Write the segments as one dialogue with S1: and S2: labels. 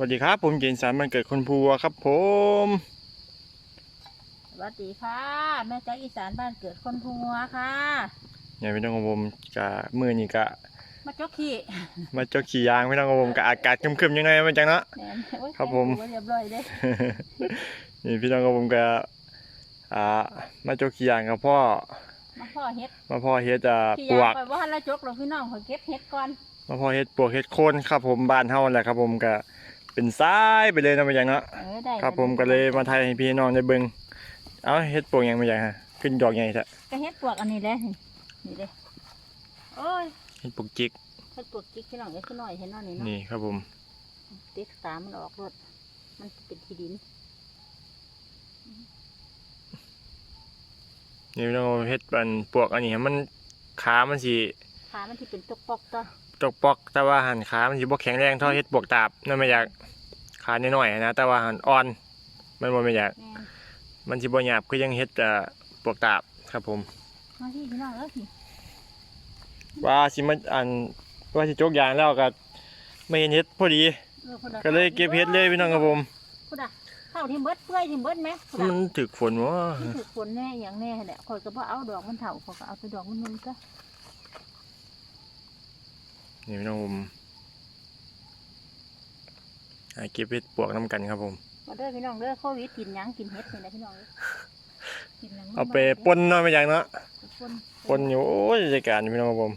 S1: วัสดีครับ ผมเจนสารมันเกิดคนพัวครับ ผม
S2: สวัสดีค่ะ แม่จ้าอีสานบ้านเกิดคนพัวค่ะ
S1: เนี่ยพี่น้องของผมกะมือนี่กะ
S2: มาจกขี้
S1: มาเจ้าขี่ยางพี่น้องของผมกะอากาศครึมๆยังไงมันจังเนาะ
S2: แหม่โอ๊ย
S1: ครับผม
S2: แต่งตัวเรียบร้อยเด้
S1: นี่พี่น้องของผมกะอ่ามาเจ้าขี่ยางกับพ่อ
S2: มาพ่อเฮ็ด
S1: มาพ่อเฮ็ดอ่า
S2: พี่
S1: ป
S2: ยาว
S1: ก
S2: ไปว่าละจกหรอกพี่น้องขอเก็บเฮ็ดก่อน
S1: มาพ่อเฮ็ดปวกเฮ็ดโคนครับผมบ้านเฮาแหละครับผมกะ เป็นซ้ายไปเลยนะมันจังเนาะ
S2: เออได้
S1: ครับผมก็เลยมาถ่ายให้พี่น้องได้เบิ่งเอาเฮ็ดปวกหยังมันจังฮะขึ้นดอกใหญ่ซะ
S2: ก็เฮ็ดปวกอันนี้แหละนี่เด้โอ้ย
S1: เฮ็ดปวกจิก
S2: เฮ็ดปวกจิกพี่น้องเอ้ยพี่น้อยเห็นเนาะนี่เนาะ
S1: นี่ครับผม
S2: ติดตามมันออกรถมันเป็นที่ดิน
S1: นี่พี่น้องเฮ็ดเป็นปวกอันนี้มันขามันสิ
S2: ขามันที่เป็นตกปอกต่อ
S1: ตกปอกแต่ว่าหันขามันสิบ่แข็งแรงเท่าเฮ็ดปวกตาบนั่นไม่อยากขาน้อยๆนะแต่ว่าหันอ่อน มันบ่ไม่อยาก
S2: แม่น
S1: มันสิบ่หยาบคือยังเฮ็ดเอ่อปวกตาบครับผม
S2: มาที่พี่น้องเอ้ย
S1: ว่าสิมาอันว่าสิจกยางแล้วก็ไม่เห็นเฮ็ดพอดี
S2: เออพุ่นน่ะ
S1: ก็เลยเก็บเฮ็ดเลยพี่น้องครับผม
S2: พุ่นน่ะเข้าที่เบิดเปื่อยที่เบิดไหมพุ่น
S1: มั
S2: น่ะ
S1: นถึกฝนวะ
S2: มันถือฝนแน่อย่างแน่แหละคอยก็บ่เอาดอกมันเถาคอยก็เอาแต่ดอกมันมันก็
S1: นี่พี่น้องผมหาเก็บเฮ็ดปวกนํกันครับผม
S2: มาเด้อพี่น้องเด้อโควิดกินหยังกินเห็ดนี่นะพี่น้องเอ้ยกินหยัง
S1: เอาไปป่นเนาะไม่อยากเนาะ
S2: ปน
S1: ป่นอยู่โอ้ยจัดการพี่น้องครับผม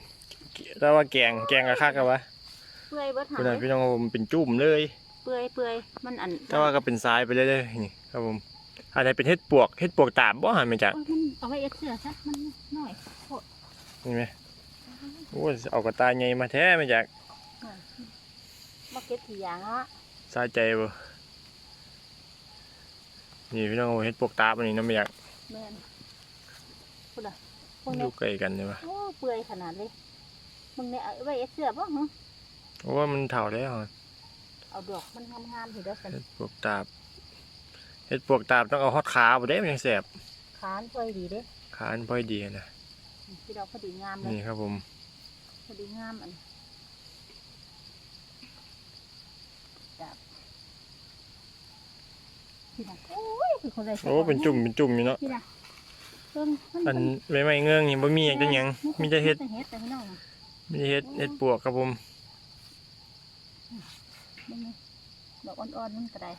S1: แต่ว่าแกงแกงกะคักกันวะ
S2: เปื่อยเบิดหา
S1: พี่น้อง
S2: ย
S1: พี่น้องครับผมเป็นจุ่มเลย
S2: เปื่อยเปื่อยมันอัน
S1: แต่ว่าก็เป็นทรายไปเรื่อยๆนี่ครับผมอันไหนเป็นเห็ดปวกเห็ดปวกตาบบ่หันมาจาก
S2: โอ้ยมันเอาไว้เอ็ดเสื้อซะมันน้อยโคตร
S1: นี่ไหม โอ้ยเอากระตายไงมาแท้มาจาก
S2: น้อยมาเก็บทีอย่างเนาะ
S1: สาใจบ่นี่พี่น้องเอาเห็ดปวกตาบอันนี้น้ำมาจาก
S2: แม่นพุ่นน่ะพวก
S1: อ
S2: นี้
S1: ยู่ใกล้กันใช่ปะ
S2: โอ้เปื่อยขนาดเลยมึงเนี่ยเอาไว้เอ็ดเสื้อบ่หึ
S1: เพราะว่ามันเถ่าแล้ว
S2: เอาดอกมันงามๆสิเด้อสัน
S1: เห็ดปวกตาบเห็ดปวกตาบต้องเอาฮอดขาบ่ได้มันยังแสบ
S2: ขานเปื่อยดีเด้
S1: ขาอันพอยดีนะ
S2: พี่ดอกพอดีงามเลย
S1: นี่ครับผม
S2: พ อดีงามอันจับพี่นะโอ้ยคือคนไร
S1: โอ้เป็นจุ่มเป็นจุ่มอยู่เนาะ
S2: พี่นะเพิ่งมัน
S1: อันไม่ไม่เงื่องนี่บ่มีหยังจังหยังมีแต่เห็ด
S2: มีแต่เห็ดแต่พี่น้อง
S1: มีแต่เห็ดเห็ดปวกครับผม
S2: นี่ไงดอกอ่อนๆมันก็ได้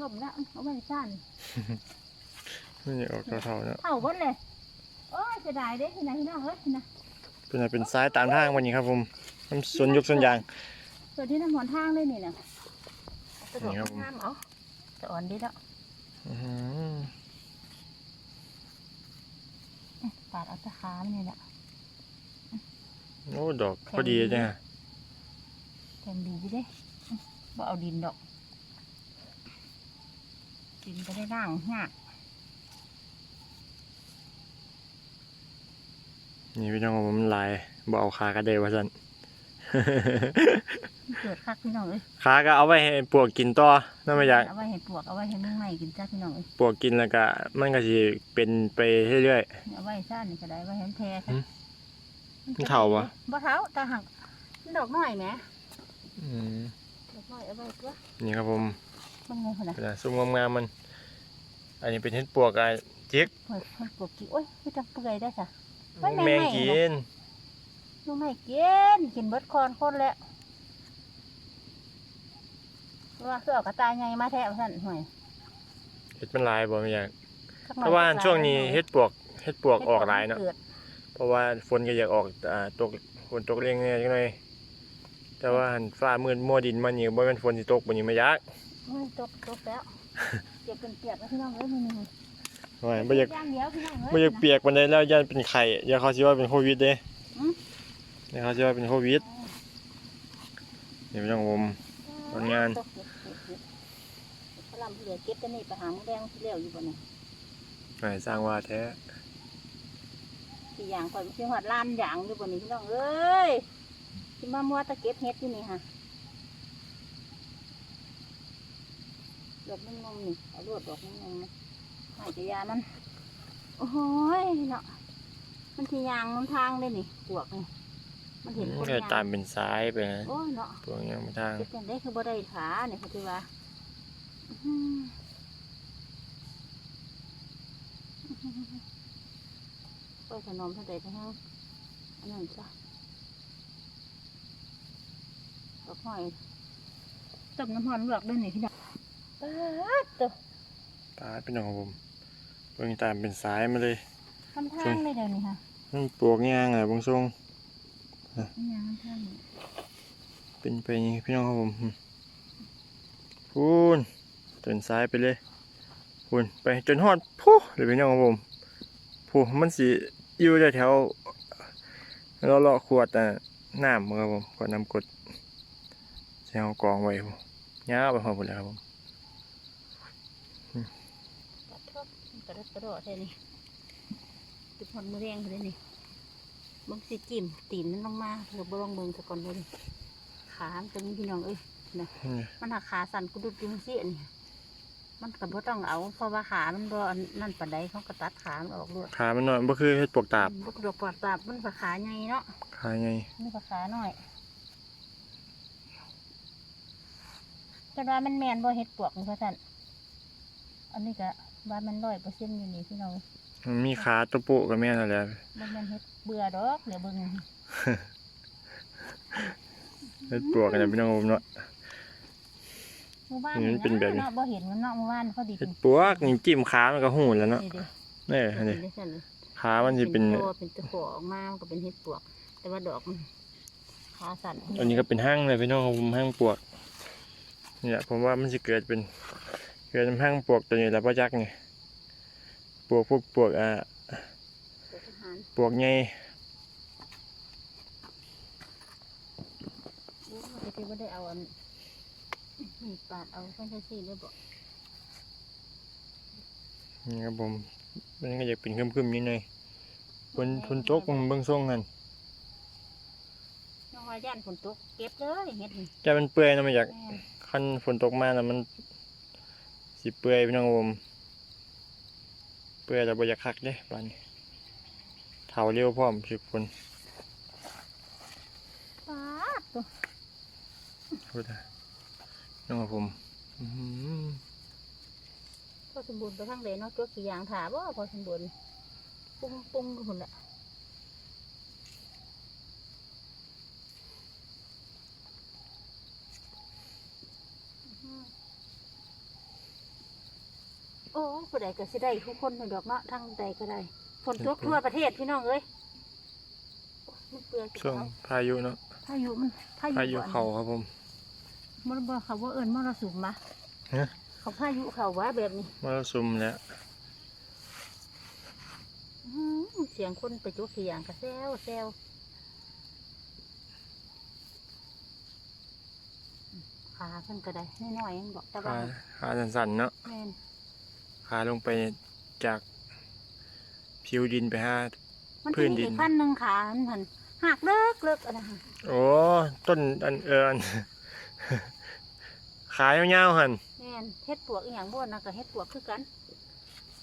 S2: อืมลมแล้วเอาไว้ซ่าน
S1: นี่ออกเท่าๆเนาะ
S2: เท่าหมดเลยโอ้ยเสียดายเด้ที่ไหนพี่น้องเอ้ยที่ไหน
S1: เป็นอะไรเป็นซ้ายตามทางวันนี้ครับผมน้ำสวนยกสวนยาง
S2: ส่วนที่น้ำหอนทางเลยนี่นะสะดวก
S1: นี่ครับผม
S2: งามเอาจะอ่อนดีแล้ว
S1: อื้อหือ
S2: เอ๊ะปาดเอาตะขามันนี่แหละ
S1: โอ้ดอกพอดีเลยจ้ะ
S2: แทงดีอยู่เด้อื้อบ่เอาดินดอก ดินก็ได้ร่างยาก
S1: นี่พี่น้องผมลายบ่เอาขากระเดวะสัน
S2: มันเกิดคักพี่น้องเอ้ย
S1: ขาก็เอาไว้ให้ปวกกินต่อนั่นไม่อยาก
S2: เอาไว้ให้ปลวกเอาไว้ให้มึงใหม่กินจ้าพี่น้องเอ้ย
S1: ปวกกินแล้วก็มันก็สิเป็นไปเรื่อย
S2: เอาไว้ซ่านนี่ก็ได้ไว้ให้มันแพร่
S1: หืมมันเฒ่าปะ
S2: บ่เท่าแตาหักมันดอกน้อยแหม
S1: ๆอืม
S2: ดอกน้อยเอาไว้ตัว
S1: นี่ครับผม
S2: มันไงคนน่ะ
S1: เป็นอะไรซุ้มงามๆมัน อันนี้เป็นเห็ดปวกไอ้จิก
S2: เฮ้ยมันปลวกกี่โอ้ยคือจังเปื่อยได้จ้ะไม่แม่ง
S1: แมง
S2: ไม่
S1: กิน
S2: ลูกไม่กินกินเบิดคอนคนแล้วว่าคือเอากระต่ายไงมาแทะท่านห่วย
S1: เห็ดมันหลายบ่ไม่อยาก
S2: สักห
S1: เพ
S2: น่อย
S1: ราะว่า
S2: ก็ตย
S1: ช่วงนี้เห็ดปวกเห็ดปวกออกหลายเนาะ
S2: ฮ็ดปวกมักิด
S1: เพราะว่าฝนก็อยากออกอ่าตกฝนตกเร่งเนี่ยจังหน่อยแต่ว่าหันฟ้ามืดมัวดินมันนี่บ่แม่นฝนสิตกบ่นี่ไม่อยาก
S2: โอ้ยตกตกแล้วเปียกเป็นเปียกแล้วพี่น้องเอ้ยนี่นี่
S1: โอ้ยบ่อยาก
S2: ย่างเดียวพี่น้อง
S1: บ่
S2: เอ้
S1: อยยากเปียกปานใดแล้วย่านเป็นไข้อย่าเขาสิว่าเป็นโควิดเด้
S2: อืม
S1: อย่าเขาสิว่าเป็นโควิดนี่พี่น้องผมผลงาน
S2: ตกเก็บเก็บเก็บพลัมเหลือเก็บแต่นี่ไปหาหมูแดงที่เลี้ยวอยู่บ่เนี่ย
S1: ไม่สร้างว่าแท้
S2: สี่อย่างก่อนเชียงหวัดลานอย่างอยู่บ่นี่พี่น้องเอ้ยที่มามัวตะเก็บเฮ็ดอยู่นี่ค่ะ ดอกงงๆนี่เอาลวดดอกงงๆนะหายจะยามันโอ้โหยเนาะมันที่ยางน้ำทางเลยนี่ปวกนี่มันเห็นคน
S1: ก็
S2: ยาง
S1: ตามเป็นซ้ายไปนะ
S2: โอ้ยเนาะ
S1: พวกยังมาทาง
S2: เจ็บจังได้คือบ่ได้ขาเนี่ยเขาถือว่าอื้อหือไปขนมเท่าใดไปห้างอันนั้นจ้ะดอกหอยต้มน้ำมันลวกด้วยนี่พี่น้อง ป๊าดตัว
S1: ตาเป็นของผมเบิ่งตามเป็นซ้ายมาเลย
S2: ทำทางเลยเดี๋ยวนี้ค่ะ
S1: มันปลวกย่างอะบางทรง
S2: นี่ยังทำทางนี่
S1: เป็นไปอย่างนี้พี่น้องครับผมอืมพูนจนซ้ายไปเลยพูนไปจนฮอดพูเลยพี่น้องครับผมพูมันสิอยู่แถวๆเลาะๆขวดอะน้ำครับผมขวดน้ำกรดใช้เอากองไว้ผมย่าไปหอดหมดแล้วครับผม
S2: กระทบกระโดดกระโดดเลยนี่ตุกคนมือแรงเลยนี่มึงสิจิ้มตีนมันลงมาเดี๋ยวบ่ลองเบิ่งซะก่อนเลยนี่ขามันจะมีพี่น้องเอ้ย
S1: นี่
S2: มันหักขาสั่นกุดุกอยุ่จังสิอันนี้มันก็บ่ต้องเอาเพราะว่าขามันบ่อันนั่นปานใดเขาก็ตัดขามันออกด้วย
S1: ขามันน้อยบ่คือเฮ็ดปลวกตาบ
S2: บุกดอกปอดตาบมันก็ขาใหญ่เนาะ
S1: ขาไง
S2: นี่ก็ขาน้อยแต่ว่ามันแมนบ่เฮ็ดปวกนี่พ่อท่านอันนี้ก็ ว่ามันร้อยเปอร์เซ็นต์อยู่นี่พี่น้อง
S1: มันมีขาตัวปุกับแม่นั่นแหละ
S2: บ่แม่นเฮ็ดเบื่อดอกเดี๋ยวเบิ่ง
S1: เฮ็ดปลวกกันนะพี่น้องครับผมเนาะ
S2: หมู่บ้าน
S1: นี่มันเป็นแบบนี้
S2: เนาะบ่เห็นมันเนาะหมู่บ้านเขาดี
S1: เฮ็ดปลวกนี่จิ้มขามันก็หูแล้วเนาะ
S2: นี่เด้
S1: นี่อันนี้
S2: เห็นได้ซั่นเลย
S1: ขามันสิเป็น
S2: ตัวเป็นตะขอออกมามันก็เป็นเห็ดปวก แต่ว่าดอกมันขาสั่น
S1: อันนี้ก็เป็นห้างเลยพี่น้องครับผมห้างปลวกเนี่ยผมว่ามันจะเกิดเป็น เกิดเป็นห้างปลวกตัวนี้แล้วพ่อจักไงปลวกพวกปลวกอ่า
S2: ตัวทหาร
S1: ปลวกไง
S2: รู้ว่าจะว่าได้เอาอันมีดปาดเอาแฟนตาซีได้บอก
S1: นี่ครับผมมันก็อยากเป็นคึมๆนิดหน่อยฝนฝนตกมันเบิ่งทรงกัน
S2: น้องว่าย่านฝนตกเก็บเลยเห็ดนี่
S1: จะมันเปื่อยเนาะมาจาก
S2: แม่น
S1: คันฝนตกมาแล้วมัน สิเปื่อยพี่น้องครับผมเปื่อยแล้วบ่อยากคักเด้บ้านนี้เฒ่าเร็วพร้อมสึกฝน
S2: ปาดตัว
S1: พูดนะน้องครับผมอื้อหือ
S2: พอสมบูรณ์ไปทางเลยเนาะตัวกี่อย่างถาบ่พอสมบูรณ์ปุ้งปุ้งก็หุ่นละ โอ้ยผู้ใดก็สิได้ทุกคนในดอกเนาะทางใดก็ได้ ฝนตกทั่วประเทศพี่น้องเอ้ยโอ้ยมันเปลือย
S1: ช่วงพายุเนาะ
S2: พายุมันพายุ
S1: พายุ
S2: ก่อน
S1: เข้าครับผม
S2: มันบ่เขาว่าเอิญมรสุมมะ
S1: ฮะ
S2: เขาพายุเขาว่าแบบนี้
S1: มรสุมแล้ว
S2: อื้อหือเสียงคนไปจุกเสียงกระแซวแซวขาเพิ่นก็ได้น้อยๆยังบอกแต่ว่า
S1: ขาขาสั่นๆเนาะ
S2: แม่น
S1: ขาลงไปจากผิวดินไปหา
S2: มัน
S1: พื้
S2: จะ
S1: น
S2: มี
S1: ดิน
S2: อีกขั้นหนึ่งขามันหันหักเลิกเลิกอะไรหัน
S1: โอ้ต้นอันเอินขายาวๆหัน
S2: แม่นเฮ็ดปวกอีหยังบ่นะก็เฮ็ดปวกคือกัน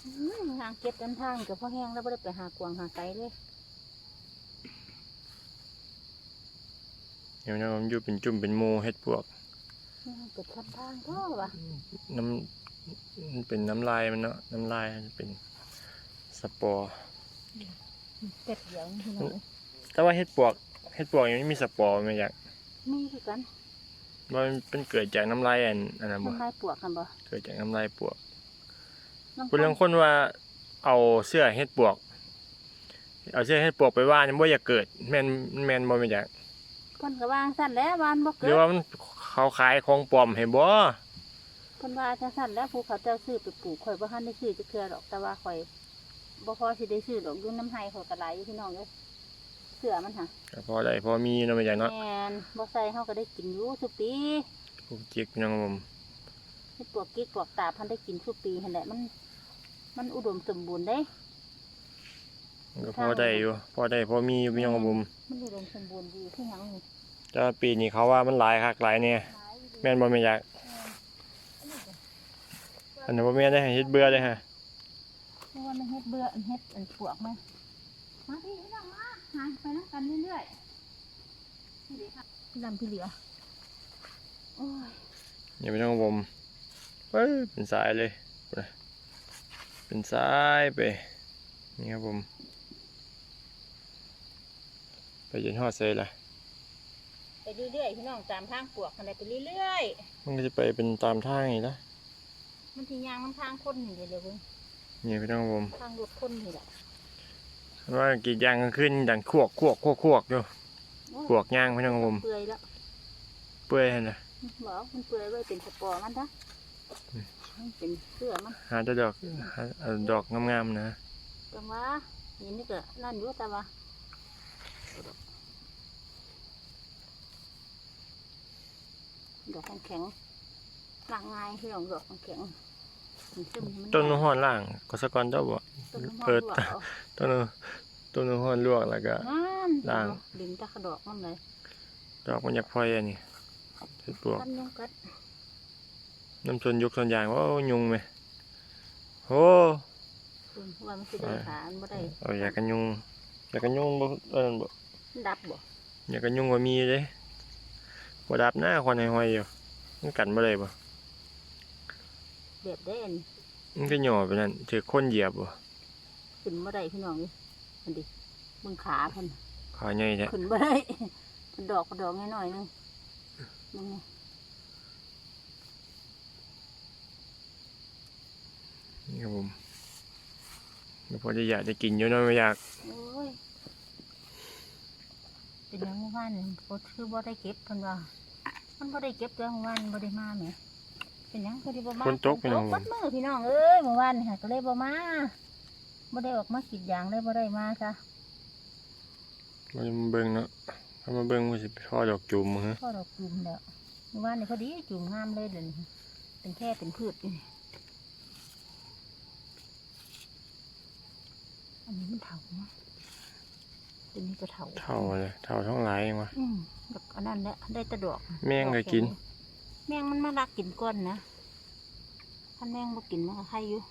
S2: อื้อหางเก็บกันทางกับพ่อแห้งแล้วบ่ได้ไปหากวางหาไก่เลย
S1: เดี๋ยวนะผมอยู่เป็นจุ่มเป็นโมเฮ็ดปวก
S2: นี่มันเป็นขั้นทางก็วะ
S1: น้ำ มันเป็นน้ำลายมันเนาะน้ำลายมันเป็นสปอร์
S2: เป็ดเดียวนี่พี่น้อง
S1: แต่ว่าเฮ็ดปวกเฮ็ดปวกยังไม่มีสปอร์ไหมอยาก
S2: มีคือกัน
S1: ว่ามันเป็นเกิดจากน้ำลายอันอันนั้นบ่
S2: น้ำลายปวกกันบ่
S1: เกิดจากน้ำลายปวก
S2: น้ำ
S1: คุณลังคนว่าเอาเสื้อเฮ็ดปวก เอาเสื้อเฮ็ดปวกไปว่านบ่อยากเกิดแม่นแม่นบ่แม่นอยาก
S2: คนก็วางสั่นแล้ววานบ่
S1: ห
S2: เกิ
S1: รือ
S2: ด
S1: ว่ามันเขาขายของปลอมให้บ่
S2: คนว่าจังสั่นแล้วผู้เขาเจ้าซื้อไปปลูกข่อยบ่ทันได้ซื้อจะเคือดอกแต่ว่าข่อยบ่พอสิได้ซื้อดอกอยุ่น้ำไห้ข่อยก็หลายอยู่พี่น้องเอ้ยเสือมันหะ
S1: ก็พอได้พอมีเนาะแม่นอยากเนาะ
S2: แม่นบ่ใส่เฮาก็ได้กินอยู่ทุกปี
S1: ปลูกจิกพี่น้องครับผม
S2: เฮ็ดปวกกิ๊กปวกตาพันได้กินทุกปีหั่นแหละมัน มันอุดมสมบูรณ์เด้
S1: มันก็พอได้อยู่พอได้พอมีอยู่พี่น้องครับผม
S2: มันอุดมสมบูรณ์ดีคือหยังนี่
S1: แต่ว่าปีนี้เขาว่ามันหลายคักหลายเนี่ย
S2: หลายอยู่ดี
S1: แม่นบ่แม่นอยาก
S2: อันนี้ก็
S1: อันนั้นบ่แม่นได้ให้เฮ็ดเบื่อเลยฮะ
S2: เพราะว่ามันเฮ็ดเบื่ออันเฮ็ดอันปวกมามาพี่พี่น้องมาหาไปนักันเรื่อยๆพี่เหลือค่ะพี่ลำพี่เหลือโอ้ย
S1: อย่าไปต้องผมเอ้ยเป็นสายเลยนะเป็นสายไปนี่ครับผมไปจนฮอดเซยละ
S2: ไปเรื่อยๆพี่น้องตามทางปวกอะไรไปเรื่อย
S1: มันก็จะไปเป็นตามทางนี่ละ
S2: ๆ มันทียางมันทางคนนี่เดี๋ยวเดี๋ยวเพิ่ง
S1: นี่พี่น้องผม
S2: ทางรถคนนี่แหละ
S1: ว่ากรีดยางกลางคืนดังขวกขวกขวกขวกอยู่
S2: โอ้ย
S1: ขวกยางพี่น้องผม
S2: เปื่อยแล้ว
S1: เปื่อยหั่นนะ
S2: บอกมันเปื่อยไว้เป็นสปอร์มันนะมันเป็นเสื้อมัน
S1: หาแต่ดอกหาเอาดอกงามๆนะ
S2: แต่ว่านี่นี่ก็นั่นอยู่แต่ว่าดอกแข็งๆล่างง่ายพี่น้องดอกแข็ง
S1: ต้น
S2: ได้
S1: ห้อนล่างก็สะกอนเจ้าบ่
S2: ต้นมะม่วง
S1: เปิด
S2: ลวกเอา
S1: ต้นต้นห้อนลวกแล้วก็
S2: นั่น
S1: ล่าง
S2: ดึงตะขดอกมันเลย
S1: ดอกมันอยากพลอยอันนี้เฮ็ดปลวก
S2: ท่านยุงกัด
S1: น้ำชนยุกชนยางว่ายุงไหมโอ้
S2: คุณว่ามันคือได้ขาอันบ่ได้
S1: เอาอยากกันยุงอยากกันยุงบ่เอิ้นบ่
S2: มันดับบ่
S1: อยากกันยุงก็มีเลยบ่ดับหน้าควันห้อยๆอยู่มันกันบ่ได้บ่
S2: แบบได้อัน
S1: มันก็หย่อไปนั่นถือคนเหยียบบ่
S2: ขึ้นบ่ได้พี่น้องนี่มันดิมึงขาเพิ่น
S1: ขาใหญ่แท้
S2: ขึ้นบ่ได้มันดอกก็ดอกน้อยๆนึงมึงนี่
S1: นี่ครับผมเดี๋ยวพอจะอยากจะกินอยู่เนาะไม่อยาก
S2: โอ้ยเป็นหยังเมื่อวานนี่บ่คือบ่ได้เก็บเพิ่นว่า มันบ่ได้เก็บเด้อเมื่อวานบ่ได้มาแหม เป็นหยังคือที่บ่มา
S1: ฝนตกพี่น้อง
S2: ฝตกบัดมือพี่น้องเอ้ยเมื่อวานนี่ค่ะก็เลยบ่มาบ่ได้ออกมากรีดยางเลยบ่ได้มาจ้ะ
S1: มาเบิ่งเนาะถ้ามาเบิ่งมันสิพ่อดอกจุ่มฮะ
S2: พ่อดอกจุ่มแล้วเมื่อวานนี่พอดีจุ่มงามเลยเดี๋ยวนี้เป็นแค่เป็นพืชอยู่นี่อันนี้มันเถาเนาะตัวนี้ก็เถา
S1: เท่าเลยเท่าท้องหลายเองวะ
S2: อืมแบบอันนั้นแหละได้แตะดอก
S1: แมงก็กิน
S2: แมงมันมาลักกินก้อนนะถ้าแมงบ่กินมันก็ใครอยู่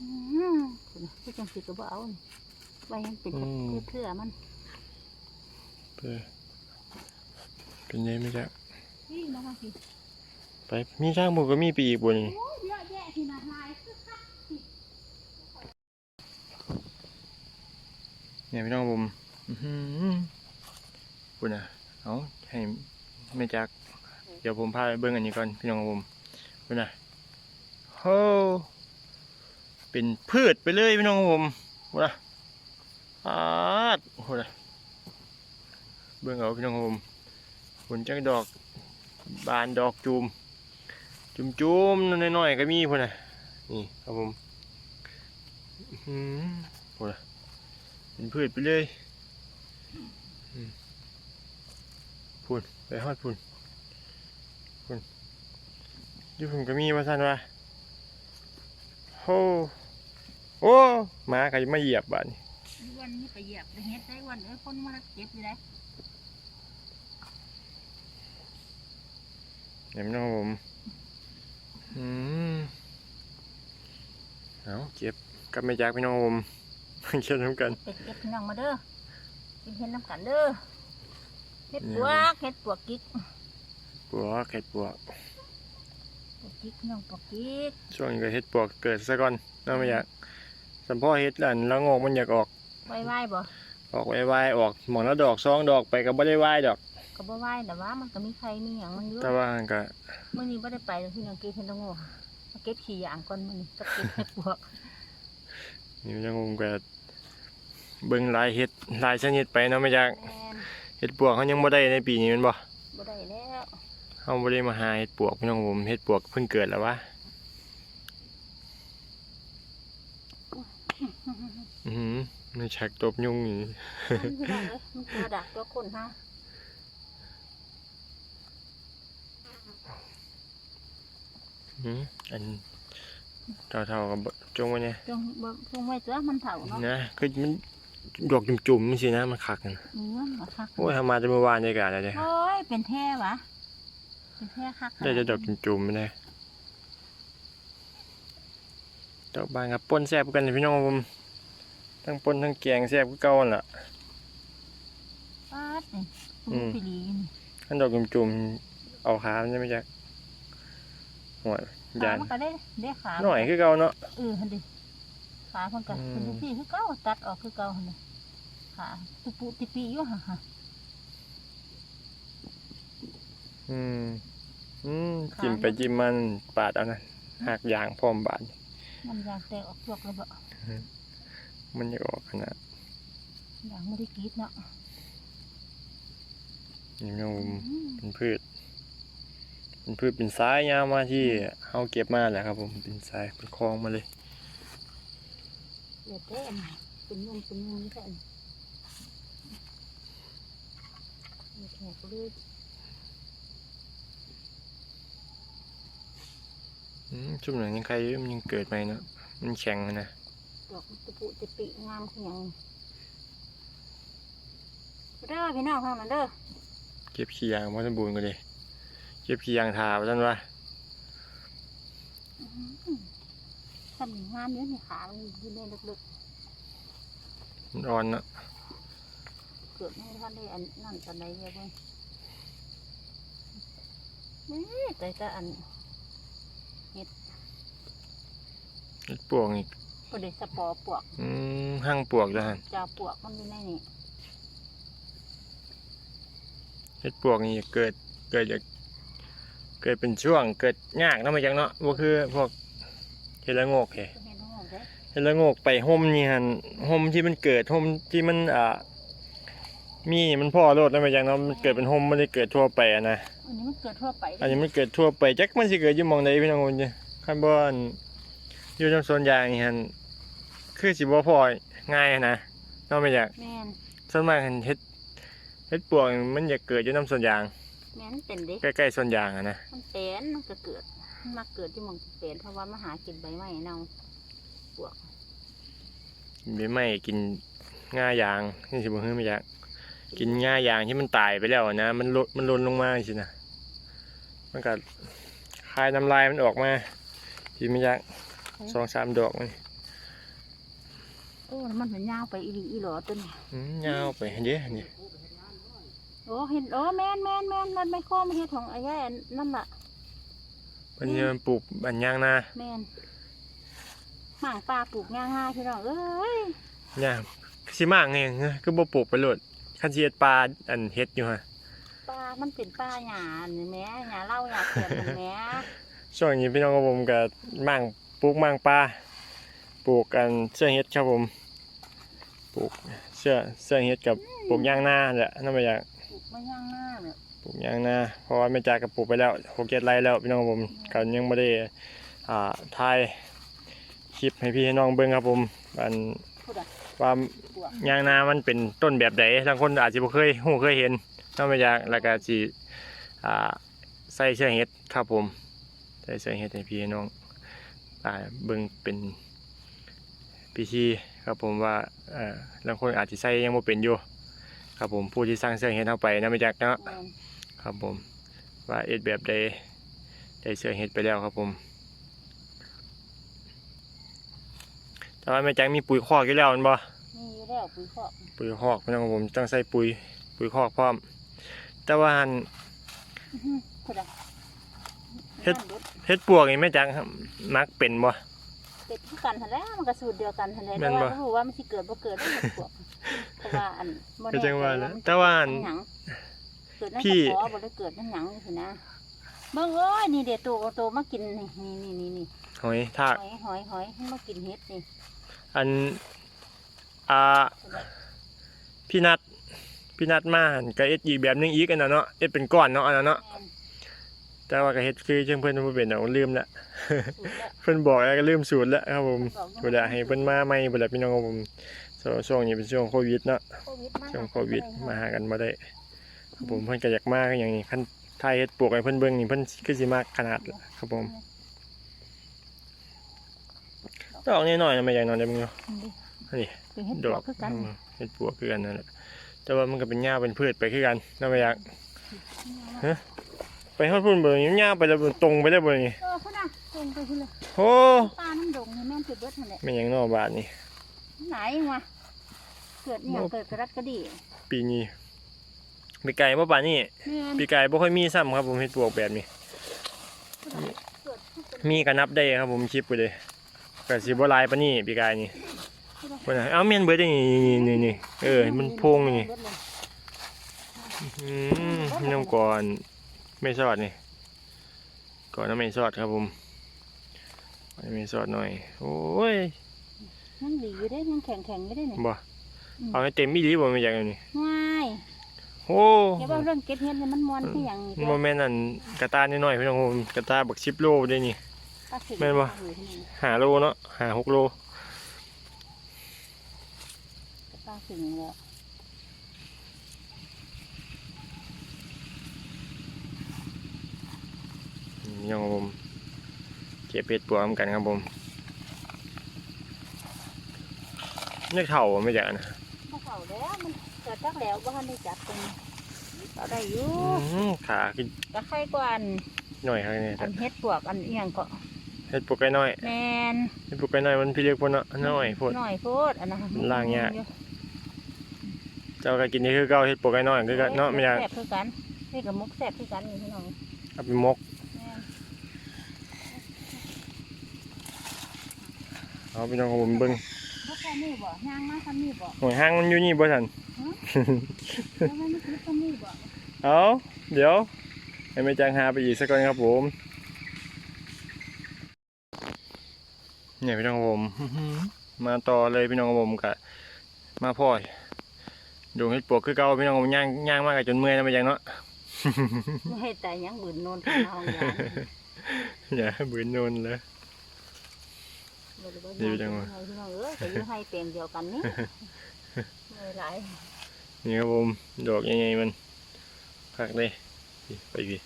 S2: อืมคือจังสิก็บ่เอานี่ไว้ให้มันเป็น
S1: อืม
S2: เพื่อๆมัน
S1: เพื่อเป็นไงไม่จัก
S2: นี่มาค่ะสิ
S1: ไปมีทางบุกก็มีปีกบน
S2: โอ้ยเยอะแยะที่นาลายคือคัก
S1: เนี่ยพี่น้องผมอื้อหือ ปุ่นอะเอาให้ไม่จัก เดี๋ยวผมพาไปเบิ่งอันนี้ก่อนพี่น้องผมปุ่นอะโอ้เป็นพืชไปเลยพี่น้องผมปุ่นอะอาดปุ่นอะเบิ่งเอาพี่น้องผมปุ่นจักดอกบานดอกจูมจุมจุมๆน้อยๆก็มีพุ่นน่ะนี่ครับผมอื้อหือพุ่นนะเป็นพืชไปเลยอืมพุ่น ไปฮอดพุ่นพุ่นอยี่พุ่นก็มีว่าซั่นว่าโอ้โอ้หมาก็จะมาเหยียบบาดนี้
S2: วันนี้ไปเหยียบไปเฮ็ดได้วันเอ้ยคนมาเก็บอยู่ได้
S1: เดี๋ยวน้องผมอืมเอาเก็บกับไม่จากพี่น้องผมเก็บน้ำกัน
S2: ไปเก็บพี่น้องมาเด้อกินเฮ็ดน้ำกันเด้อ เฮ็ดปวกเฮ็ดปวกกิ๊ก
S1: ปวกเห็ดปวก
S2: ปวกกิ๊กพี่น้องปวกกิ๊ก
S1: ช่วงนี้ก็เห็ดปวกเกิดซะก่อนน้องไม่อยากสัมพ่อเห็ดอันแล้วงอกมันอยากออก
S2: ไหว้ไหว้บ่
S1: ออกไวๆออกหมองละดอกสองดอกไปก็บ่ได้ไหวดอก
S2: ก็บ่ไหว้แต่ว่ามันก็มีใครมีหยังมันอยู่
S1: แต่ว่าก็
S2: มื้อนี้บ่ได้ไปเลยพี่น้องเก็บเฮ็ดละโง่มาเก็บขี้ยางก่อนมื้อนี้กับเก็บเฮ็ดปวก
S1: นี่ยังงงก็เบิ่งหลายเห็ดหลายชนิดไปเนาะไม่อยาก
S2: แม่น
S1: เห็ดปวกเขายังบ่ได้ในปีนี้แมันบ่
S2: บ่ได้แล้ว
S1: เขาบ่ได้มาหาเห็ดปวกพี่น้องผมเห็ดปวกเพิ่งเกิดแล้ววะอือหือไม่ชักตบยุงนี่
S2: พี่น้องเอ้ยมันตัวดักตัวคนเฮา
S1: อืมอันเท่าๆกับจงไว้เนี่ย
S2: จงบ่จงไว้ตัวมันเฒ่าเนาะ
S1: นะคือมัน ดอกจุ่มๆมันสินะมันคักกัน
S2: เนื้อมาคัก
S1: โอ้ยทำมาจะเมื่อวานในกาศอะไร
S2: โอ้ยเป็นแท้วะเป็นแค่คัก
S1: ได้จะดอกจุ่มๆไม่ได้ดอกบานกับปนแซ่บกันเลยพี่น้องผมทั้งปนทั้งแกงแซ่บก็เก่าหั่นล่ะ
S2: ปาดนี่
S1: อืม
S2: ปีลีนี่
S1: อันดอกจุ่มๆเอาขามันจะไม่จักหัว
S2: ขายา
S1: น
S2: มันก็ได้ได้ขา
S1: หน่อยคือเก่าเนาะ
S2: เออหั่นดิขาเพิ่นก็
S1: อืม
S2: เป็นจังซี่คือเก่าตัดออกคือเก่าหั่นน่ะขาตุปุติปีอยู่ห่า
S1: อืม อืมจิ้มไปจิ้มมันปาดเอานะหักยางพร้อมบาด
S2: มันยางแตกออกพวกเลยบ่
S1: มันจะออกขนาด
S2: ยางไม่ได้กรีดเนาะ
S1: นี้พี่น้องผม
S2: อืม
S1: เป็นพืช เป็นพืชเป็นสายยาวมาที่เฮาเก็บมาแหละครับผมเป็นสายเป็นคลองมาเลย
S2: เดี๋ยวเต้นเป็นนุ่มเป็นนุ่มนี่แค่ อันนี่แขกเลย
S1: อืมช่วงหลังยังใครอยู่มันยังเกิดใหม่เนาะมันแข็งนะ
S2: ดอกตะปุตะปิงามคือหยังเด้อพี่น้องข้างนั้นเด้อ
S1: เก็บขี้ยางมาสมบูรณ์กันเลยเก็บขี้ยางทาว่าท่านว่า
S2: อื้อหือทำหนึ่งงามเยอะนี่ขามันอยู่ในลึก
S1: มันอ่อนเนาะ
S2: ๆ เกิดไม่ทันได้อันนั่นตอนใดเยอะเบิ่งนี่แต่จะอัน
S1: เห็ดปวกนี่
S2: พอดีสปอร์ปวก
S1: อืมหั่งปวกจ้ะฮะ
S2: จะปวกมันอยู่ในนี่
S1: เห็ดปวกนี่เกิดเกิดจากเกิดเป็นช่วงเกิดยากเนาะมาจากเนาะว่าคือพวกเห็ดละโงกเห
S2: จะเห็นทั้งหมดเลย
S1: เห็ดละโงกไปห่มนี่หันห่มที่มันเกิดห่มที่มันอ่า มีมันพ่อโลดแล้วมาจากเนาะมันเกิดเป็นห่มไม่ได้เกิดทั่วไปอะนะ
S2: อันนี้มันเกิดทั่วไป
S1: อันนี้มันเกิดทั่วไปจักมันสิเกิดอยู่หมองใดพี่น้องคนจ้ะคันบ่อันอยู่ในโซนยางนี่หันคือสิบ่พอง่ายนะเนอกมาจาก
S2: แม่น
S1: ส่วนมากหันเฮ็ดเฮ็ดปวกนี่มันอยากเกิดอยู่น้ำสวนยาง
S2: แม่นเป็นเด็ก
S1: ใกล้ๆสวนยางอะนะ
S2: มันเป็นมันก็เกิดมันมาเกิดที่หมองเป็นเพราะว่ามาหากินใบไม้เน่าปวก
S1: ใบไม้กินง่ายางนี่สิบ่ฮื้อมาจาก กินง่ายางที่มันตายไปแล้วอะนะ มันลดมันหล่นลงมาสินะมันก็คายน้ำลายมันออกมาสิมาจากสองสามดอกมัน
S2: โอ้มันเหมือนยาวไปอีหลีอีหลอตัวนี้
S1: อืมยาวไปเด้นี่
S2: โอ้เห็นโอ้แม่นแม่นแม่นมันไม่ข้อไม่เห็ดของไอ้แย่นั่นล่ะ
S1: มันจะมันปลูกอันยางนา
S2: แม่นหมางปลาปลูกง่ายง่ายๆพี่น้องเอ้ย
S1: เนี่ยสิมากไงก็บ่ปลูกไปโลด คันสิเฮ็ดปลาอันเฮ็ดอยู่ฮะ
S2: ปลามันเป็นปลาหยานี่แหม่หยาเหล่าหยาเขียนนี่แหม่
S1: ช่วงนี้พี่น้องกับผมก็มั่งปลูกมั่งปลาปลูกกันเสื้อเฮ็ดครับผมปลูกเสื้อเสื้อเฮ็ดกับปลูกยางนาแหละนั่นมาอยาก
S2: ปลูกไม่ย่างหน้าเนี่ย
S1: ปลูกยางนาเพราะว่าแม่จากกับปลูกไปแล้วหกเจ็ดไร่แล้วพี่น้องกับผมก็ยังไม่ได้อ่าถ่ายคลิปให้พี่ให้น้องเบิ่งครับผมอัน
S2: พูดอะ
S1: ว่ายางนามันเป็นต้นแบบใดบางคนอาจจะบ่เคยหูเคยเห็นนอกมาจากแล้วก็สิอ่าใส่เสื้อเฮ็ดครับผม ใส่เสื้อเฮ็ดให้พี่น้องอ่าเบิ่งเป็นพิธีครับผมว่าเอ่อบางคนอาจจะใส่ยังบ่เป็นอยู่ครับผมผู้ที่สร้างเสื้อเฮ็ดเข้าไปนอกมาจากเนาะครับผมว่าเอ็ดแบบใดได้เสื้อเฮ็ดไปแล้วครับผม แต่ว่าแม่จังมีปุ๋ยคอกอยู่แล้วแมันบ่
S2: มีอยู่แล้วปุ๋ยคอก
S1: ปุ๋ยคอกพี่น้องครับผมต้องใส่ปุ๋ยปุ๋ยคอกพร้อม แต่ว่าหั่น
S2: อื้อหือพูดอะ
S1: เฮ็ด
S2: นั่นด็ด
S1: เฮ็ดปวกนี่แม่จังมักเป็นบ่
S2: เป็ดคือกันทันแหล้วมันก็สูตรเดียวกันทันแหล้ว
S1: แม่
S2: แต่
S1: นบ่
S2: ว่าไม่รู้ว่ามันสิเกิดบ่เกิดได้พวกเพราะว่าอันบ่
S1: ก็
S2: แน่
S1: จังว่า
S2: ใจ
S1: แล้ว
S2: มัน
S1: แต่ว่าอัน
S2: เป็นหยังเกิดนั่น
S1: พี่
S2: ก็ขอบ่ได้เกิดนั่นหยังนี่สินะเบิ่งเอ้ยนี่เดี๋ยวตัวโตมากินนี่นี่นี่นี่
S1: หอยทาก
S2: หอยหอยหอยมันมากินเห็ดนี่
S1: อันอ่าพี่นัดพี่นัดมาหั่นก็เอ็ดอีกแบบหนึงอีกอันนั้นเนาะเอ็ดเป็นก้อนเนาะอันนั้นเนาะ
S2: แม่น
S1: แต่ว่าก็เฮ็ดคือจังเพิ่นบ่เป็นเอาลืมละ
S2: สูตรแล้ว
S1: เพิ่นบอกแล้วก็ลืมสูตรแล้วครับผม
S2: บอก
S1: บ่ได้ให้เพิ่นมาใหม่บ่ได้พี่น้องครับผมช่วงช่วงนี้เป็นช่วงโควิดเนาะ
S2: โควิดมา
S1: ช่วงโควิดมาหากันบ่ได้ครับผมเพิ่นก็อยากมาก็อย่างนี้คันถ่ายเฮ็ดปลูกให้เพิ่นเบิ่งนี่เพิ่นคือสิมากขนาดละครับผม ดอกน้อยๆนะไม่ใหญ่นอนได้มึงเนาะ
S2: นี่
S1: นี่
S2: เป็นเห็ด
S1: ด
S2: ป
S1: อ
S2: ว
S1: ก
S2: กคือกัน
S1: อืมเฮ็ดปวกคือกันนั่นแหละแต่ว่ามันก็เป็นหญ้าเป็นพืชไปคือกันนำไม่อยากฮะไปฮอดพุ่นเบิ่งยาวๆไปแล้วเบิ่งตรงไปแล้วเบิ่งนี่
S2: เออพุ่นน่ะตรงไปพุ่นเลย
S1: โอ้
S2: ปลาน้ำดงนี่แม่นสิเบิดนั่นแหละ
S1: แม่นหยังเนอบาดนี่
S2: ไหนวะเกิดเนี่ยงเกิดกระดัดกระดี่
S1: ปีนี้ปีไก่บ่ป่านนี้
S2: แม่น
S1: ปีไก่บ่ค่อยมีซ้ำครับผมเฮ็ดปลวกแบบนี้
S2: เกิด
S1: มีก็นับได้ครับผมคลิปไปเลย ก็สิบ่หลายปานนี้ปีไก่นี่เพิ่นน่ะเอ้าแม่นเบิดได้นี่นี่นี่เออมันโพงนี่
S2: เบิดเลย
S1: อืมน้ำก่อนไม่สอดนี่ก่อนน้ำไม่สอดครับผมไม่สอดหน่อย โอ้ย
S2: ยังดีอยู่ได้ยังแข็งแข็งๆอยู่ได้เนี่ย
S1: บ่เอาให้เต็มมีดีบ่มาจากนี่
S2: ง่าย
S1: โอ้
S2: เดี๋ยวว่าเรื่องเก็บเห็ดเนี่ยมันมวนคืออย่างนี้
S1: โมเมนต์นั่นกระตาน้อยๆพี่น้องผมกระตาบัก10โลได้นี่
S2: ปลาสิง
S1: แม่นบ่
S2: อยู่ที่นี่
S1: ห้าโลเนาะห้าหกโล
S2: ปลาสิงแล้ว
S1: พี่น้องผมเก็บเห็ดปวกกันครับผมนี่เท่าบ่ไม่จากนะ
S2: พวกเขาแล้วมันเกิดจักแล้วบ้านได้จับเป็นเราได้อยู่
S1: อืมขาขึ้น
S2: ก็ใครกว่าอัน
S1: หน่อยครับเนี่ย
S2: อันเฮ็ดปวกอันเอียงก็
S1: เห็ดปวกไก่น้อย
S2: แมน
S1: เห็ดปวกไก่น้อยมันพี่เรียกพวกเนาะน้อยพวก
S2: หน่อยโพดอันนั้น
S1: ล่างยากเจ้าก็กินนี่คือเก่าเฮ็ดปวกไก่น้อยคือกันเนาะไม่อยาก
S2: แซ่บคือกันนี่กับมุกแซ่บคือกันนี่พี่น้อง
S1: เอาไปมก
S2: แม่น
S1: เอาไปน้องของผมเบิ่ง
S2: บ่แค่นี้บ่ย่างมาคันนี้บ่
S1: หอยหางมันอยู่นี่บ่ทัน
S2: แล้วมันมีคันนี้บ่
S1: เอาเดี๋ยวให้แม่จางหาไปอีกสักก่อนครับผม เนี่ยพี่น้องของผมมาต่อเลยพี่น้องของผมกะมาพ่อยดวงเฮ็ดปวกคือเก่าพี่น้องของผมย่างย่างมากกจนเมื่อยนะแม่จางเนาะ
S2: บ่ให้แต่หยังบืนโนนที่เฮาอย่าง
S1: อย่าบืนโนนเลย
S2: บ่ได้บ่
S1: ดีจังวะ
S2: ให้พี่น้องเอ้ยก็อยู่ให้เป็นเดียวกันนี่ไม่หลาย
S1: นี่ครับผมดอกยังไงมันพักเลยไปพี่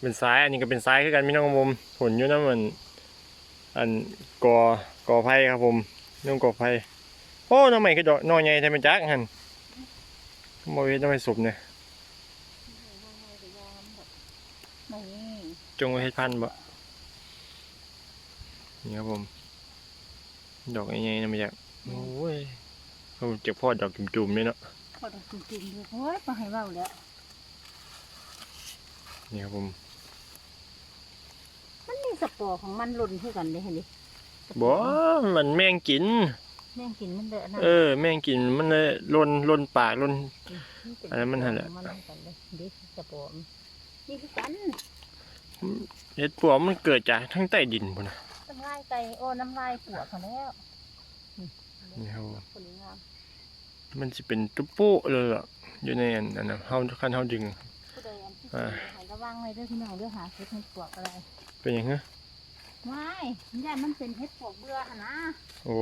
S1: เป็นซ้ายอันนี้ก็เป็นซ้ายคือกันพี่น้องของผมผลอยู่นะมัน อันกอกอไผ่ครับผมน้องกอไผ่โอ้น้องใหม่คือดอกน้อยใหญ่แทนเป็นจักหันโมเฮ็ดน้องใหม่สุบเนี่ย
S2: นี่
S1: จงไว้เฮ็ดพันธุ์บ่นี่ครับผม ดอกใหญ่ๆนะมาจากโอ้ยเขาเจ็บพอดอกจุ่มๆนี่เนาะ
S2: พอดอกจริงๆเลยโอ้ยบ่ให้เว้าแล้ว
S1: นี่ครับผม
S2: มันมี สปอร์ของมันหล่นคือกันเด้เห็นดิ
S1: บ่มันแมงกิน
S2: แม่งกินมันเด้อนะ
S1: เออ แมงกินมันเลยลนลนปากลน อันนั้นมันหั่นแหละ
S2: มันคือกันเลยดิสปอร์มันนี่คือกัน
S1: เห็ดปวกมันเกิดจากทั้งใต้ดินพุ่นน่ะ
S2: น้ำลายไก่โอ้น้ำลายปวดเขาแล้ว
S1: นี่ครับผม
S2: คนงาม
S1: มันสิเป็นตุ๊บโป๊ะเลยอะอยู่ในอันนั้นน่ะเฮาคันเฮาดึง
S2: ผู้ใดอันที่
S1: อ่า
S2: ให้ระวังไว้เด้อพี่น้องเด้อหาเห็ดเห็ดปวกอะไร
S1: เป็นหยังฮะ
S2: ไม่ย่านมันเป็นเห็ดปวกเบื่อหั่นนะ
S1: โอ้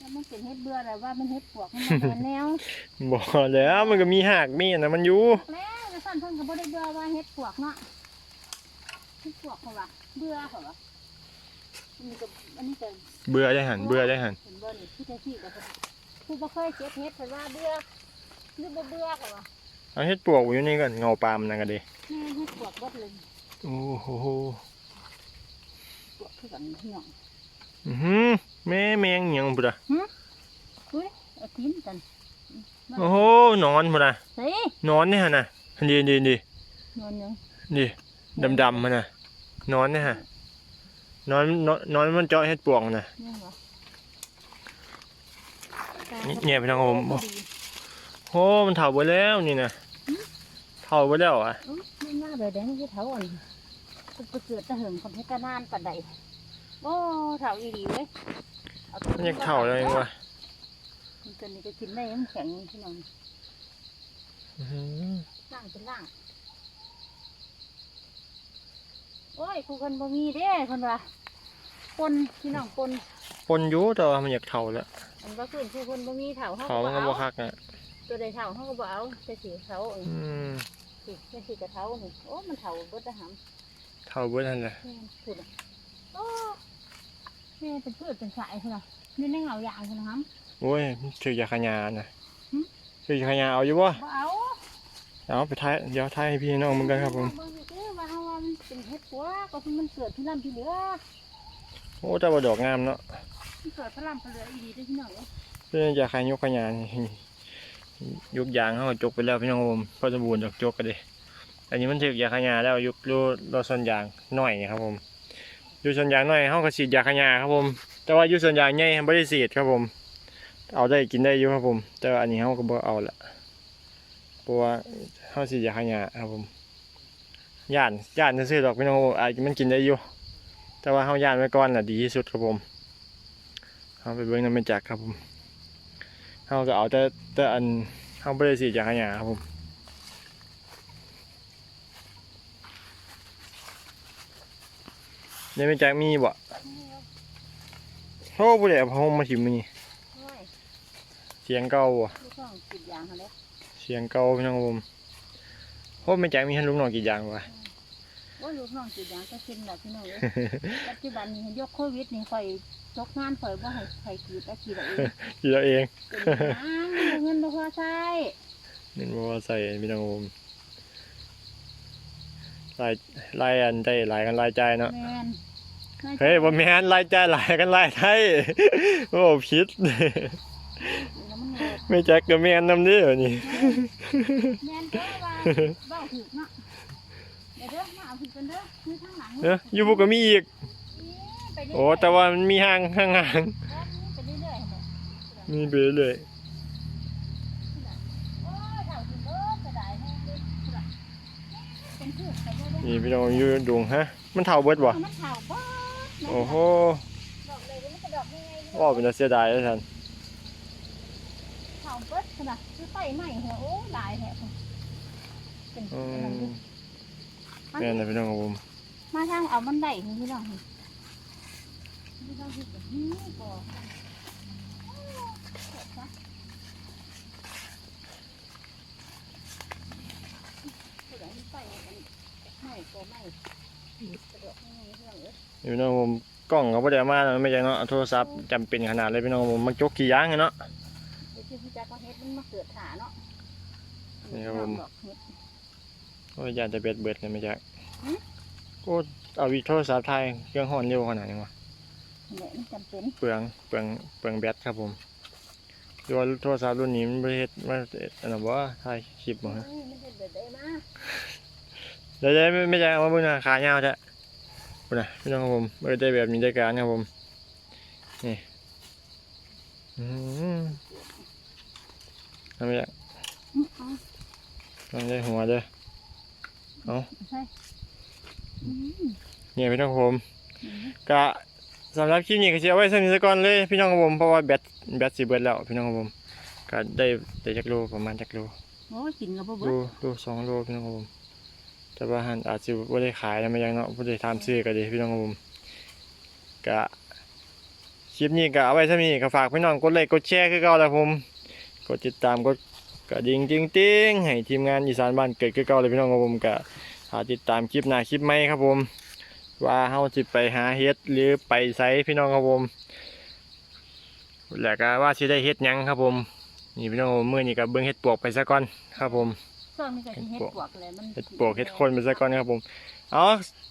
S2: ย่านมันเป็นเห็ดเบื่ออะไรว่ามันเห็ดปวกมันบ่เป็นแนว
S1: บ่แล้วมันก็มีหากมีอันนั้นมันอยู่
S2: แล้วแล้วสั่นเพิ่นก็บ่ได้เบื่อว่าเห็ดปวกเนาะเห็ดปวกเขาว่าเบื่อเขาว่าอันนี้ก็อันนี้ก็
S1: เบื่อได้หันเบื่อได้หัน
S2: เห็นบ่นี่ที่แท้ที่ก็เป็นผู้บ่เคยเก็บเห็ดเพิ่นว่าเบื่อหรือบ่เบื่อเขาว่า
S1: เอาเฮ็ดปวกไว้อยู่นี่ก่อนเงาปลามนั่นก็ดี
S2: แม่เห็ดปวกเบิดเลย
S1: โอ้โห
S2: ปวก คือกันพี่น้อง
S1: อือหือแม่แมงหยังพุ่นน่ะ
S2: อุ้ยเอากินกัน
S1: โอ้โหหนอนพุ่นน่ะ
S2: เฮ้ย
S1: หนอนนี่หั่นน่ะดีดีดี
S2: นอนยัง
S1: นี่ดำๆมันน่ะหนอนนี่ฮะหนอนหนอนหนอนมันเจาะเฮ็ดปวกน่ะ
S2: ยังเหรอ
S1: นี่เนี่ยพี่น้องผมโอ้มันเฒ่าไปแล้วนี่นะเฒ่าไปแล้วอะ
S2: อุ๊ยไม่น่าเลยแดงที่เถาอ่อนไปเกิดตะเหิงคนให้กระนานปันใด โอ้เถาอีดีเว้ยอตัว
S1: มันยังเฒ่าแล้วเองวะ
S2: มันตัวนี้ก็กินได้มันแข็งพี่น้อง
S1: อื้อหือ
S2: ล่างเป็นล่าง โอ้ยครูคนบ่มีเด้คนว่าปนพี่น้องปน
S1: ปนอยู่แต่ว่ามันอยากเฒ่าแล้ว
S2: อันว่าขึ้นครูคนบ่มีเถาเขา
S1: เขา
S2: ก็
S1: มันก็
S2: บ่
S1: บ่
S2: เอา
S1: คักอะ
S2: ตัวใดเถาเขาก็บ่เอาแต่สีเถาเอง
S1: อืม
S2: สิแต่สีกระเถานี่โอ้มันเถาเบิดทหาร
S1: เฒ่าเบิดนั่นแหละ
S2: แม่นพูดอะโอ้แม่เป็นพืชเป็นสายคนน่ะนี่ในเหงาอย่างคนนะครับ
S1: โอ้ยมันถือยาขยาน่ะ
S2: หึ
S1: ถือยาขยาเอาอยู่บ่
S2: บ่เอา
S1: เอาไปท้ายเดี๋ยวท้ายให้พี่น้องมึงกันครับผม
S2: เบิ่งสิเด้อว่าเฮาเป็นเฮ็ดปัวก็คือมันเกิดพี่ลำพี่เหลือ
S1: โอ้แต่ว่าดอกงามเนาะ
S2: มันเกิดพระลำพระเหลืออีดีได้อพี่น้องเอ้ย
S1: เพื่อนจะขายยกขยานยกยางเขาก็จกไปแล้วพี่น้องผมพอสมบูรณ์ดอกจกกันดิอันนี้มันถึกยาขยาแล้วยุกรูรอส่วนยางหน่อยครับผม อยู่ส่วนยางหน่อยเขาก็ฉีดยาขยาครับผม แต่ว่าอยู่ส่วนยางใหญ่ไม่ได้ฉีดครับผม เอาได้กินได้อยู่ครับผม แต่ว่าอันนี้เขาก็บ่เอาละเพราะว่าเขาฉีดยาขยาครับผมย่านย่านจะซื้อดอกพี่น้องอาจจะมันกินได้อยู่ แต่ว่าเขาย่านไว้ก่อนน่ะดีที่สุดครับผมเขาไปเบิ่งน้ำมันจักครับผมเขาก็เอาแต่แต่อันเขาไม่ได้สีจากขยะครับผม เนี่ยไม่แจ็คมีบ่โอ้บุเดเอาผ้าห่มมาถิมนี่
S2: โอ้ย
S1: เสียงเก่าบ่
S2: ลูกน้องกินยางเขาแล้ว
S1: เสียงเก่าพี่น้องครับผมโอ้ไม่แจ็คมีให้ลูกน้องกี่อย่างวะ
S2: ว่าลูกน้องกินยางก็กินแบบพี่น้องเอ้ยปัจจุบันนี้ยกโควิดนี่ข่อยตกงานข่อยบ่ให้ใครกรีดแต่กรีดเอาเอง
S1: กี่เราเอง
S2: เป็นหยังเงินบ่พอใช้
S1: นี่บอกว่าใส่พี่น้องครับผมรายรายอันได้หลายกันรายจ่ายเนาะ
S2: แม่น
S1: เฮ้ยบ่แม่นรายจ่ายหลายกันรายไทยโอ้ผิด
S2: แล้วมันเงิน
S1: ไม่แจ็คกับแม่นนำเด้อนี่
S2: แม่นเด้อว่าเบ้าถึกเนาะเดี๋ยวเด้อมาเอาผิดกันเด้อคือทางหลัง
S1: เอ้ออยู่บุกก็มีอีก
S2: ไปเรื่ยๆ
S1: โอ้แต่ว่ามันมีห่างห่างห่าง
S2: ไปเรื่อยๆเนี่ย
S1: มีไปเรื่อย
S2: โอ้ยเท่าถึงเด้อจะได้แน่เลยเป็นพืชไปเรื่อยๆ
S1: นี่พี่น้องอยู่ดวงฮะ มันเท่าเบิดบ่
S2: มันเท่าเบิด
S1: โอ้โห
S2: ดอกเลยเดี๋ยวมันจะดอกยังไง
S1: ว่าเป็นตาเสียดายแล้วท่าน
S2: เท่าเบิดขนาดคือไฟไหม้หัวโอ้หลายแท้เป็น
S1: อื
S2: อันนั้น
S1: ม
S2: ดิ
S1: แม่นนะพี่น้องครับผม
S2: มาทางเอามันได้พี่น้องพี่น้องคิดแบบนี้ก่อนไม่ก็ไม่ กระโดดไม่เรื่องเอ้ย
S1: นี่พี่น้องครับผมกล้องเขาบ่ได้เอามานะไม่ใช่เนาะโทรศัพท์จำเป็นขนาดเลยพี่น้องครับผมมันจกกี่อย่างอะเนาะ
S2: เดี๋ยวที่พี่จักรเฮ็ดมันมาเกิดขาเนาะ
S1: นี่ครับผม
S2: ดอกเฮ็ด
S1: โอ้ยยานจะเบ็ดเบิดเลยไม่ใช่
S2: หืม
S1: โอ้เอาวิโทรศัพท์ไทยเครื่องฮ้อนเร็วขนาดนี้วะ
S2: นี่มันจำเป็น
S1: เปลืองเปลืองเปลืองแบตครับผมดูว่าโทรศัพท์รุ่นนี้มันบ่ได้เฮ็ดมาอันนั้นบ่ถ่ายคลิปบ่ฮะ
S2: เอ้ยมันเฮ็ดแบบได้มา
S1: เดี๋ยวๆไม่ไม่ใช่เอามาเบิ่งนะขายาวจ้ะพุ่นน่ะพี่น้องครับผมเออได้แบบนี้ได้การครับผมนี่อืมทำไมอะ
S2: อื้อเอา
S1: ลองได้หัวเด้อ
S2: ใช่อืม
S1: เนี่ยพี่น้องครับผม
S2: อืม
S1: กะสำหรับคลิปนี้ก็สิเอาไว้สนิทก่อนเลยพี่น้องครับผมเพราะว่าแบตแบตสิเบิดแล้วพี่น้องครับผมก็ได้ได้จักโลประมาณจักโล
S2: โอ้ยกินกับบ่
S1: โล
S2: เบิด
S1: โลสองโลพี่น้องครับผม แต่ว่าหันอาจสิบ่ได้ขายนะไม่ยังเนาะบ่ได้ทำซื้อก็ดีพี่น้องผมกะคลิปนี้ก็เอาไว้เท่านี้ก็ฝากพี่น้องกดไลค์กดแชร์คือเก่าแล้วผมกดติดตามกดกระดิ่งติ้งติ้งให้ทีมงานอีสานบ้านเกิดคือเก่าเลยพี่น้องครับผมก็หาติดตามคลิปหน้าคลิปใหม่ครับผม ว่าเฮาสิไปหาเฮ็ดหรือไปไสพี่น้องครับผมแล้วก็ว่าสิได้เฮ็ดยังครับผมนี่พี่น้องผมมื้อนี้ก็เบิ่งเฮ็ดปวกไปซะก่อนครับผม
S2: ช่วงนี้ก็สิเฮ็ดปวกแหละมัน
S1: เฮ็ดปวกเฮ็ดคนไปซะก่อนครับผมเอา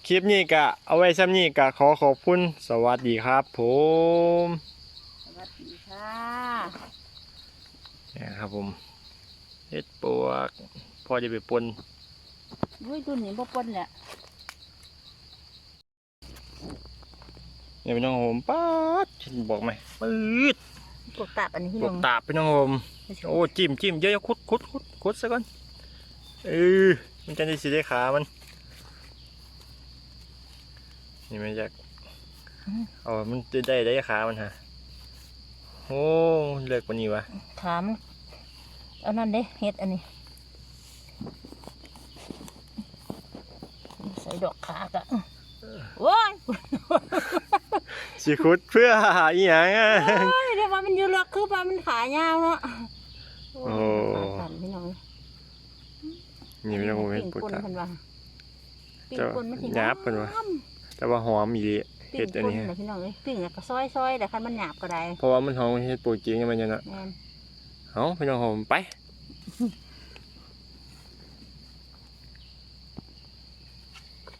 S1: คลิปนี้ก็เอาไว้ซ้ำนี้ก็ขอขอบคุณสวัสดีครับผม
S2: สวัสดีค่ะ
S1: นี่ครับผมเฮ็ดปวกพอจะไปปน
S2: อุ้ยรุ่นนี้บ่ปนแหละ
S1: เนี่ยพี่น้องครับผมป๊าดบอกไหมปืด
S2: ปวกตับอันนี้พี่
S1: ปว
S2: น้
S1: ก
S2: อง
S1: ตาบพี่น้องครับผมโอ้จิ้มจิ้มเยอะๆคุดคุดคุดคุดซะก่อน เออมันจะได้สิได้ขามัน นี่ไม่อยากเอามันจะได้ได้ขามันฮะโอ้เลิกกว่านี้วะ
S2: ถามเอานั่นเด้เฮ็ดอันนี้ใส่ดอกขากะโอ้ย
S1: สิคุดเพื่อหาอีหยังอะ
S2: โอ้ยเดี๋ยวว่ามันอยู่เลือกคือว่ามันขายาวเนาะ
S1: โอ้
S2: ขาสั่นพี่น้อง
S1: นี่พี่น้องครับผมเฮ็ด
S2: ปิ้ง
S1: ปวก
S2: ปน
S1: ตาบ
S2: เพิ่นว่าปิ้ง
S1: เจ้า
S2: ปนมันสิ
S1: หยาบเพิ่นว่า แต่ว่าหอมอีหลี
S2: ปิ้
S1: เฮ็
S2: ง
S1: ดอัน
S2: ปน
S1: นี้
S2: น่ะพี่น้องเอ้ยปิ้งแล้วก็ซอยๆแต่คันมันหยาบก็ได้
S1: เพราะว่ามันหอมเฮ็ดปวกจริงมันจะเนาะ
S2: แม่น
S1: เอาพี่น้องครับผมไป